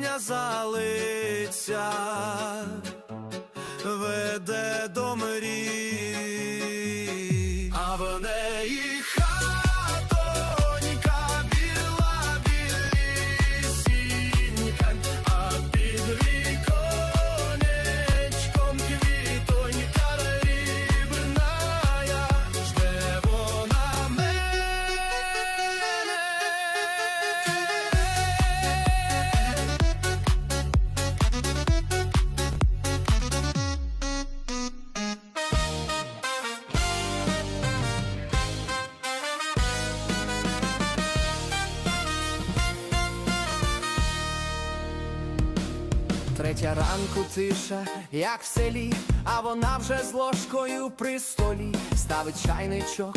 пісня залиться, веде до мрій, тиша, як в селі, а вона вже з ложкою при столі. Ставить чайничок,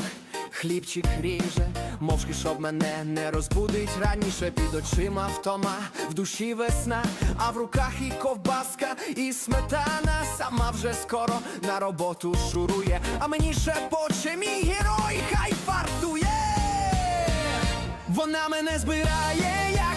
хлібчик ріже, мовчки, щоб мене не розбудить. Раніше під очима втома, в душі весна, а в руках і ковбаска, і сметана. Сама вже скоро на роботу шурує, а мені шепоче мій герой, хай фартує. Вона мене збирає, як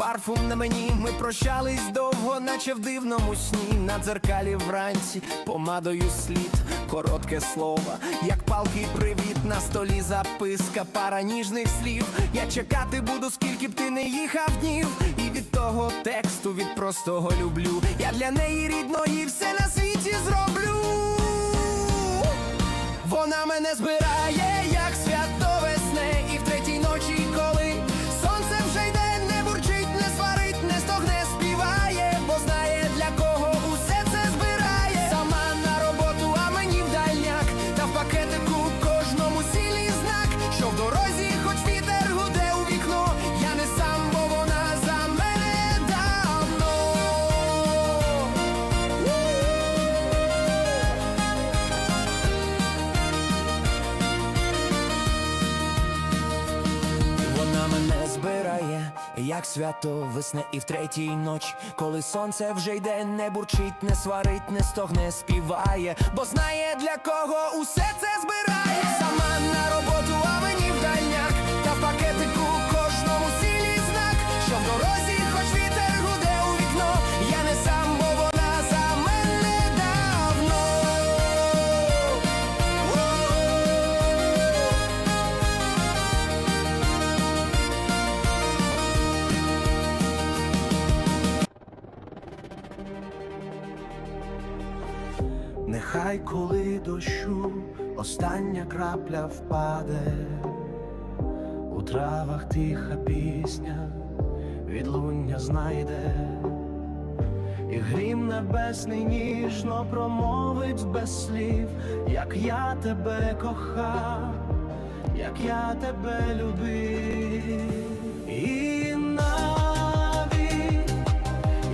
парфум на мені. Ми прощались довго, наче в дивному сні. На дзеркалі вранці помадою слід, коротке слово, як палкий привіт. На столі записка, пара ніжних слів. Я чекати буду, скільки б ти не їхав днів. І від того тексту, від простого люблю. Я для неї рідної все на світі зроблю. Вона мене збирає, як свято весне і в третій ноч, коли сонце вже йде, не бурчить, не сварить, не стогне, співає, бо знає для кого усе це збирає. Сама на роботу, Нехай коли дощу остання крапля впаде, у травах тиха пісня відлуння знайде, і грім небесний ніжно промовить без слів, як я тебе кохав, як я тебе любив, і навіть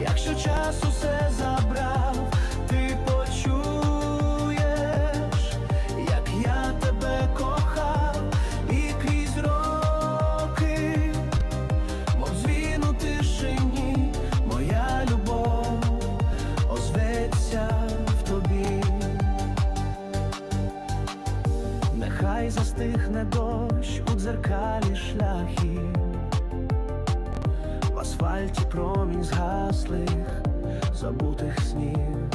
якщо час усе забрав, дзеркалі шляхи, в асфальті промінь згаслих, забутих снів,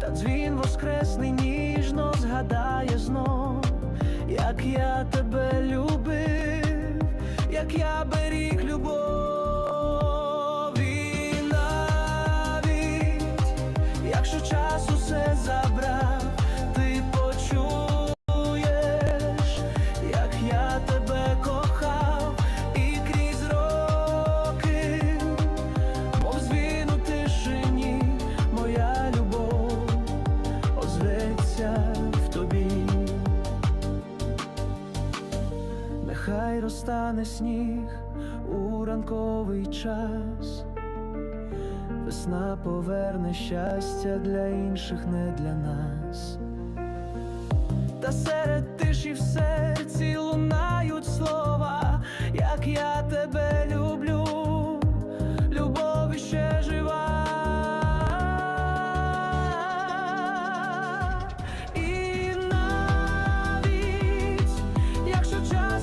та дзвін воскресний ніжно згадає знов, як я тебе любив, як я беріг любов, інших, не для нас. Та серед тиші в серці лунають слова, як я тебе люблю, любов ще жива. І навіть якщо час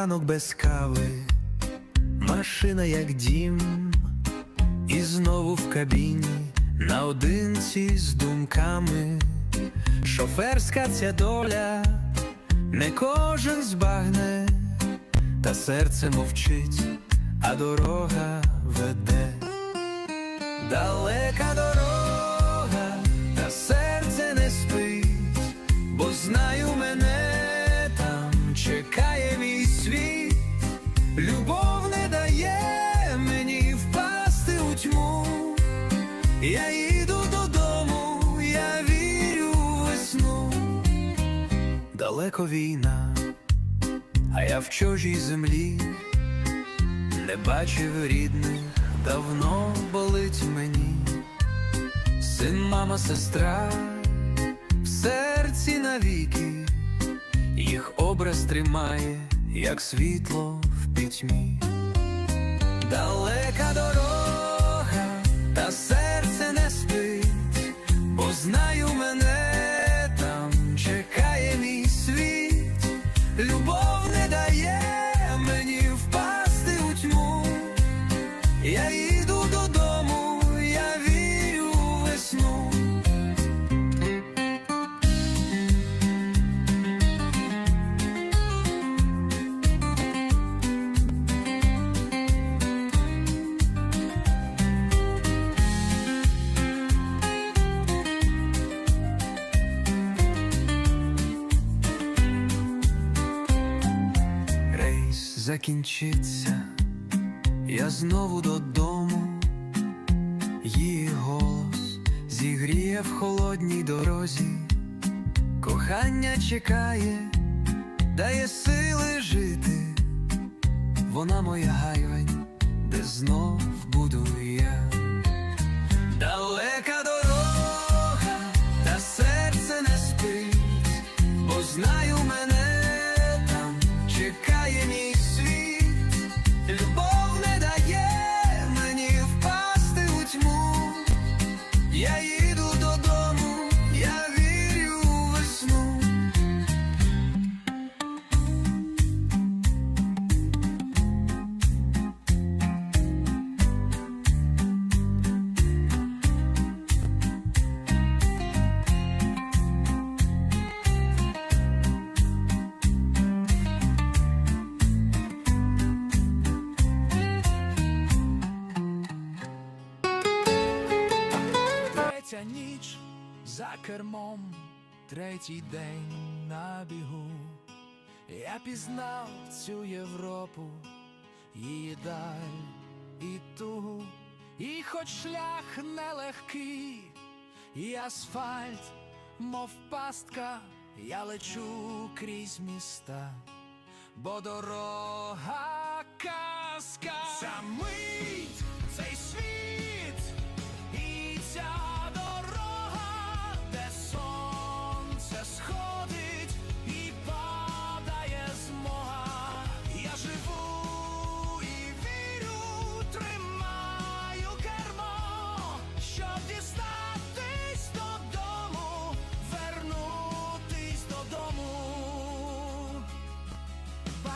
ранок без кави, машина як дім, і знову в кабіні. Наодинці з думками. Шоферська ця доля, не кожен збагне, та серце мовчить, а дорога веде. Далека дорога, та серце не спить, бо знаю любов не дає мені впасти у тьму. Я їду додому, я вірю в весну. Далеко війна, а я в чужій землі не бачив рідних, давно болить мені. Син, мама, сестра, в серці навіки, їх образ тримає, як світло пітьмі. Далека дорога, та серце не спить, бо знаю закінчиться, я знову додому, її голос зігріє в холодній дорозі, кохання чекає, дає сили жити, вона моя гайвань, де знов буду я. Далека третя ніч за кермом, третій день на бігу. Я пізнав цю Європу, її даль і тугу, і хоч шлях нелегкий, і асфальт, мов пастка, я лечу крізь міста, бо дорога казка. Ця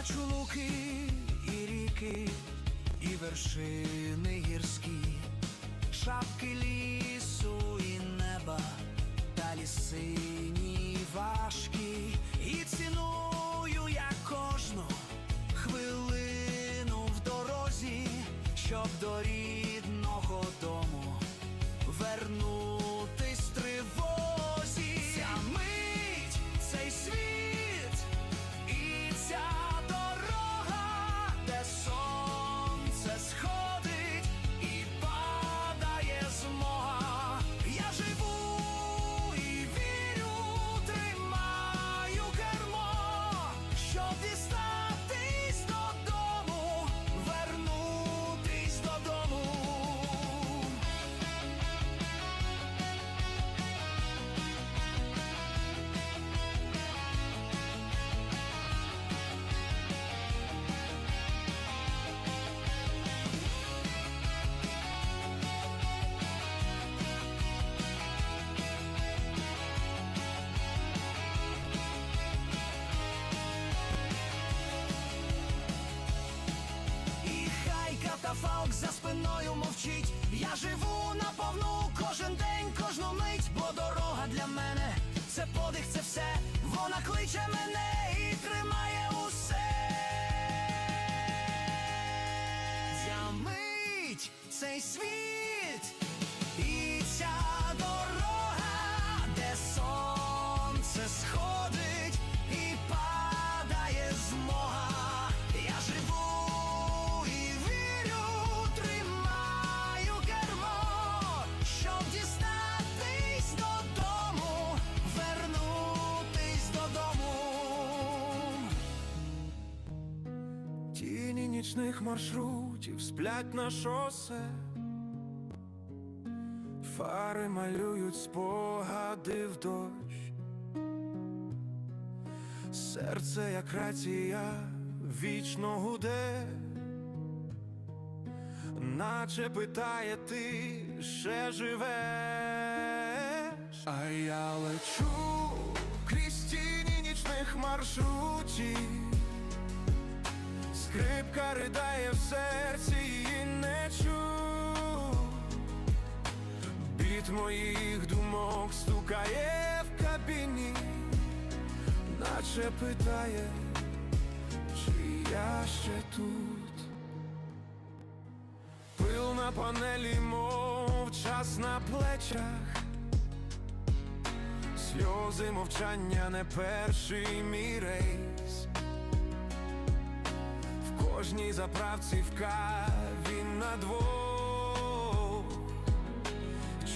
Бачу луки і ріки, і вершини гірські, шапки лісу і неба, далі сині важкі, і ціную я кожну хвилину в дорозі, щоб до мовчить. Я живу наповну кожен день, кожну мить, бо дорога для мене це подих, це все. Вона кличе мене і тримає усе. Ця мить, цей світ нічних маршрутів сплять на шосе, фари малюють спогади в дощ, серце, як рація, вічно гуде, наче питає, ти ще живеш, а я лечу крізь тіні нічних маршрутів. Скрипка ридає в серці і не чу. Біт моїх думок стукає в кабіні, наче питає, чи я ще тут. Пил на панелі, мов час на плечах. Сльози мовчання не перший мій рейс. Кожній заправці в каві на двох.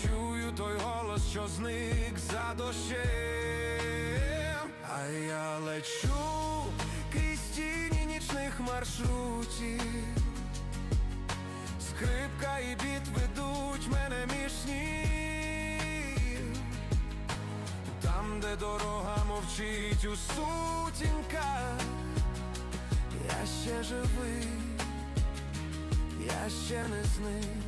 Чую той голос, що зник за дощем. А я лечу крізь тіні нічних маршрутів. Скрипка і біт ведуть мене між снів Там, де дорога мовчить у сутінках ще живий, я ще не зник.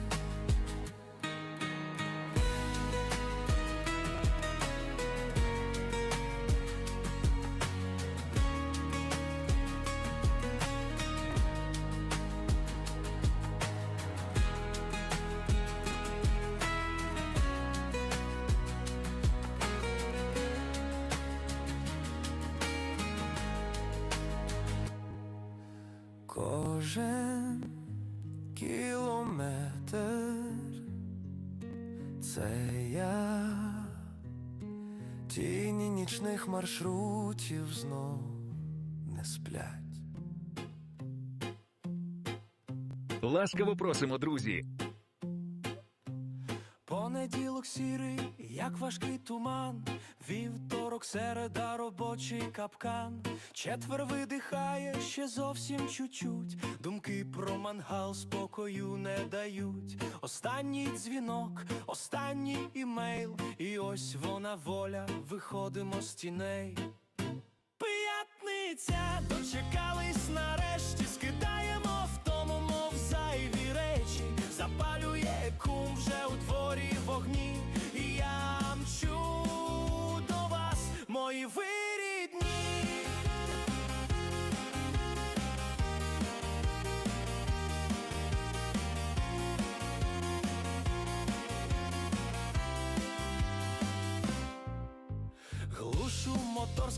Кожен кілометр це я Тіні нічних маршрутів знов не сплять. Ласкаво просимо, друзі. Понеділок сірий, як важкий туман, вівторок, середа, робочий капкан, четвер видихає ще зовсім чуть-чуть. Думки про мангал спокою не дають. Останній дзвінок, останній імейл, і ось вона воля, виходимо з тіней. П'ятниця, дочекались нарешті,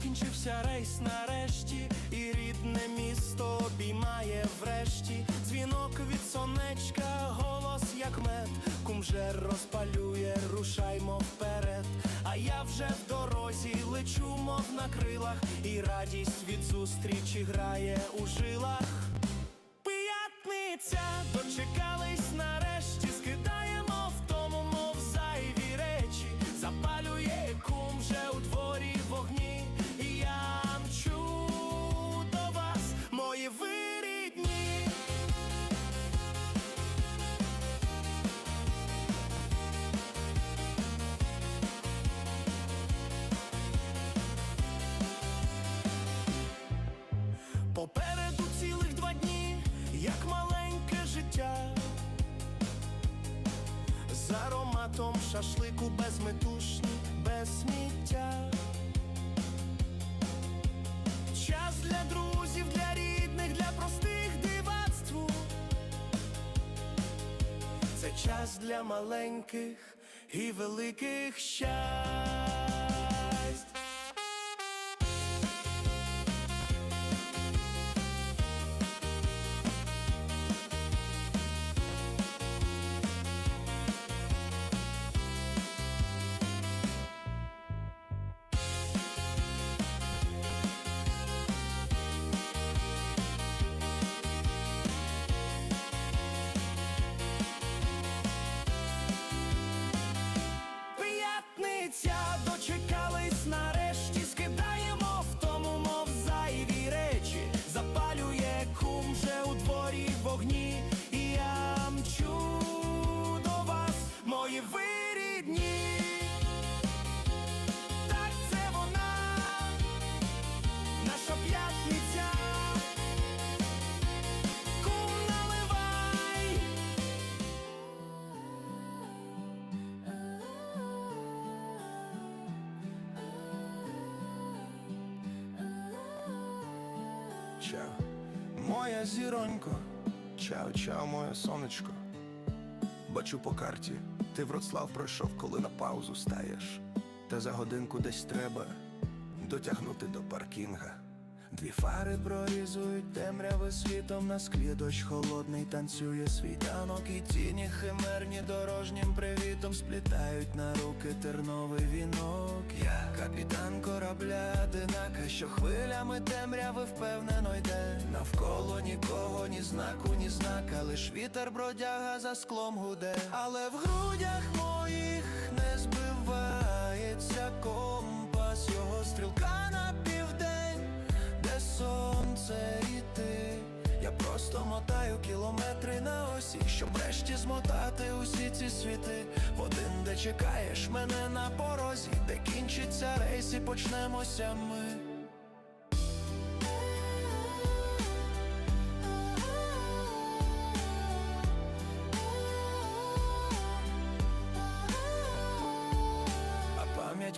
скінчився рейс нарешті, і рідне місто обіймає врешті. Дзвінок від сонечка, голос як мед, кумжер розпалює, рушаймо вперед. А я вже в дорозі лечу, мов на крилах, і радість від зустрічі грає у жилах. П'ятниця, дочекались ароматом шашлику безметушні, без сміття. Час для друзів, для рідних, для простих дивацтв. Це час для маленьких і великих щастя. Чао, моя зіронько, чао, чао, моє сонечко. Бачу по карті, ти Вроцлав пройшов, коли на паузу стаєш. Та за годинку десь треба дотягнути до паркінга. Дві фари прорізують темряви світом на склі дощ холодний танцює світанок і тіні химерні дорожнім привітом сплітають на руки терновий вінок. Я капітан корабля, одинака, що хвилями темряви впевнено йде. Навколо нікого, ні знаку, ні знака, лиш вітер бродяга за склом гуде. Але в грудях на осі, щоб врешті змотати усі ці світи. В один, де чекаєш мене на порозі, де кінчиться рейс і почнемося ми.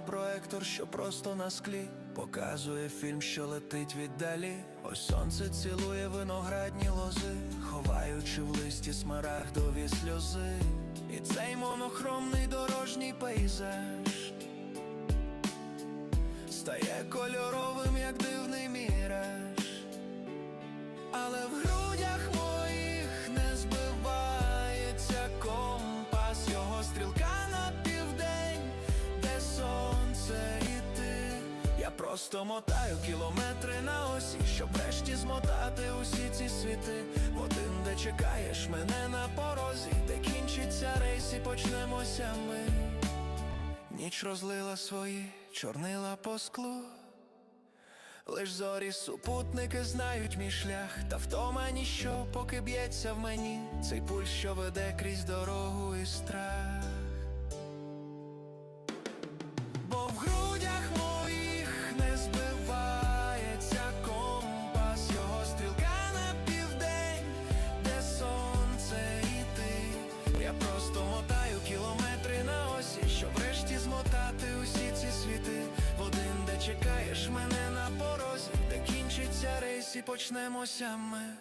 Проектор, що просто на склі, показує фільм, що летить віддалі. Ось сонце цілує виноградні лози, ховаючи в листі смарагдові сльози. І цей монохромний дорожній пейзаж стає кольоровим, як дивний міраж. Але в грудях просто мотаю кілометри на осі, щоб врешті змотати усі ці світи. В один, де чекаєш мене на порозі, де кінчиться рейс і почнемося ми. Ніч розлила свої чорнила по склу. Лиш зорі супутники знають мій шлях, та втома ніщо, поки б'ється в мені, цей пульс, що веде крізь дорогу і страх. почнемося ми.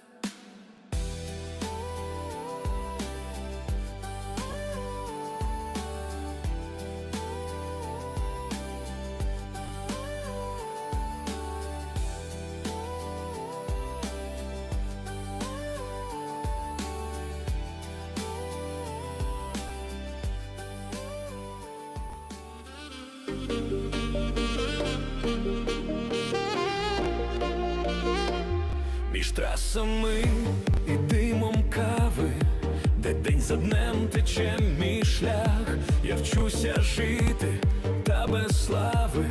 Русами і димом кави, де день за днем тече мій шлях, я вчуся жити та без слави,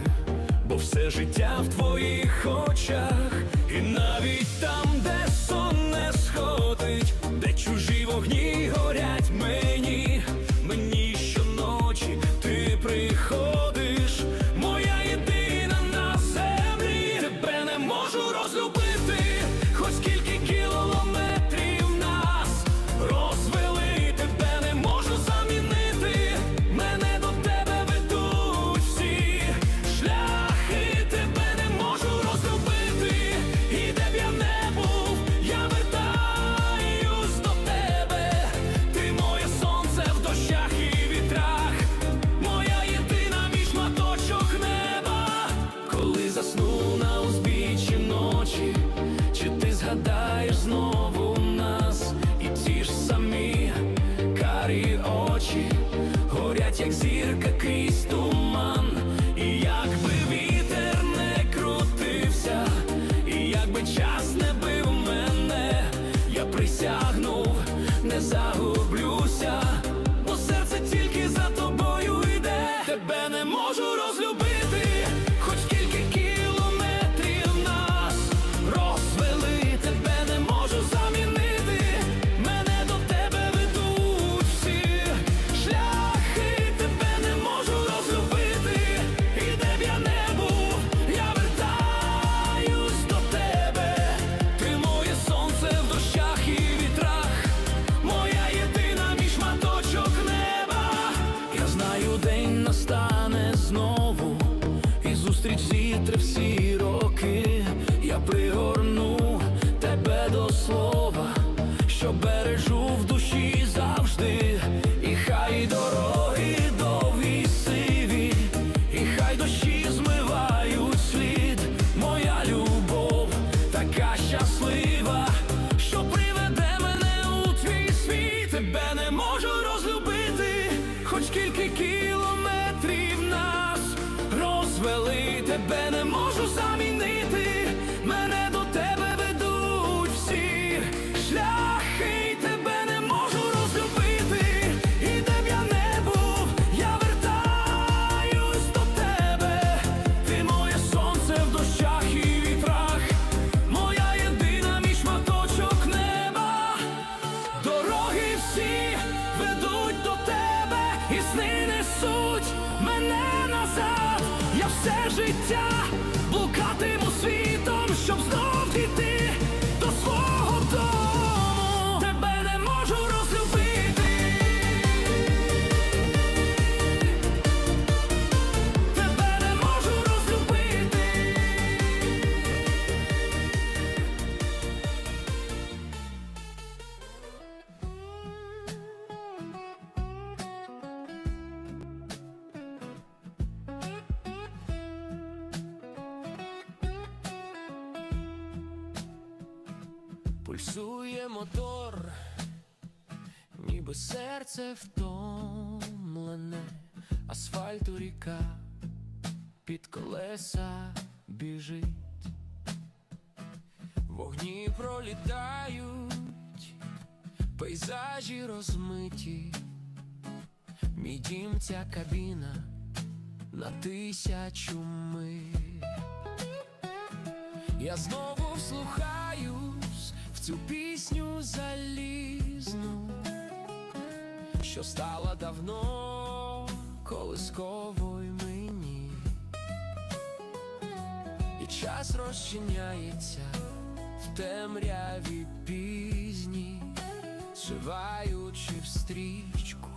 бо все життя в твоїх очах, і навіть там, де сон не сходить, де чужі вогні горять мені, мені щоночі ти приходиш, моя єдина на землі, тебе не можу розлюбити. Можу розлюбити тебе не можу розлюбити, хоч кілька кіль. пульсує мотор, ніби серце втомлене, асфальту ріка під колеса біжить, вогні пролітають, пейзажі розмиті, мій дім ця кабіна на тисячу ми. Я знову вслухаю цю пісню залізну, що стала давно колисковою мені, і час розчиняється в темряві пізні, зшиваючи в стрічку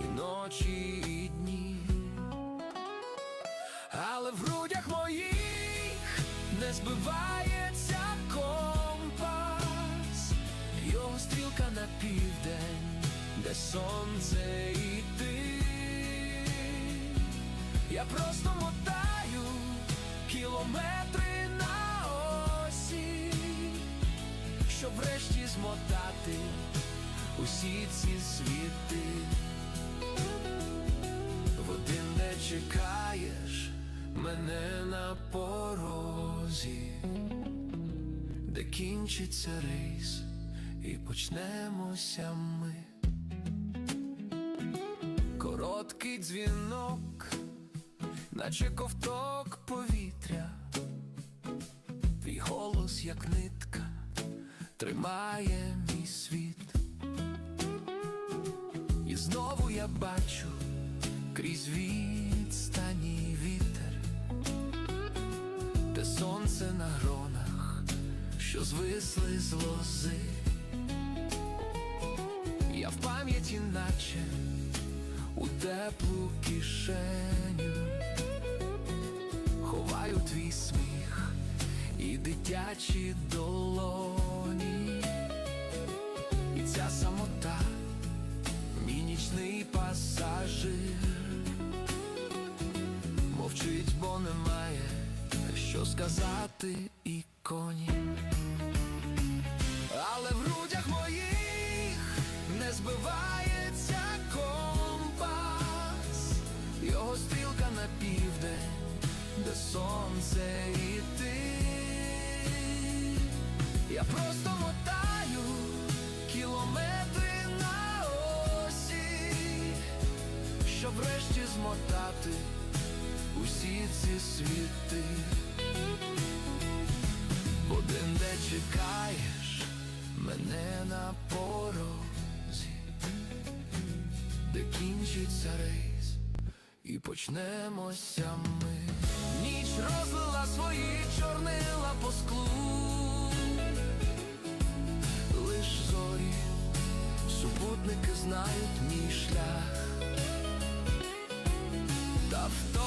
і ночі, і дні. Але в грудях моїх не збивається на південь, де сонце і ти. Я просто мотаю кілометри на осі, щоб врешті змотати усі ці світи в один, де чекаєш мене на порозі, де кінчиться рейс і почнемося ми. Короткий дзвінок, наче ковток повітря, твій голос, як нитка, тримає мій світ. І знову я бачу крізь відстані вітер, де сонце на гронах, що звисли з лози. Наче у теплу кишеню, ховаю твій сміх і дитячі долоні, сонце і ти. Я просто мотаю кілометри на осі, щоб врешті змотати усі ці світи. Один, де чекаєш мене на порозі, де кінчиться рейс і почнемося ми. Ніч розлила свої чорнила по склу, лиш зорі, супутники знають мій шлях.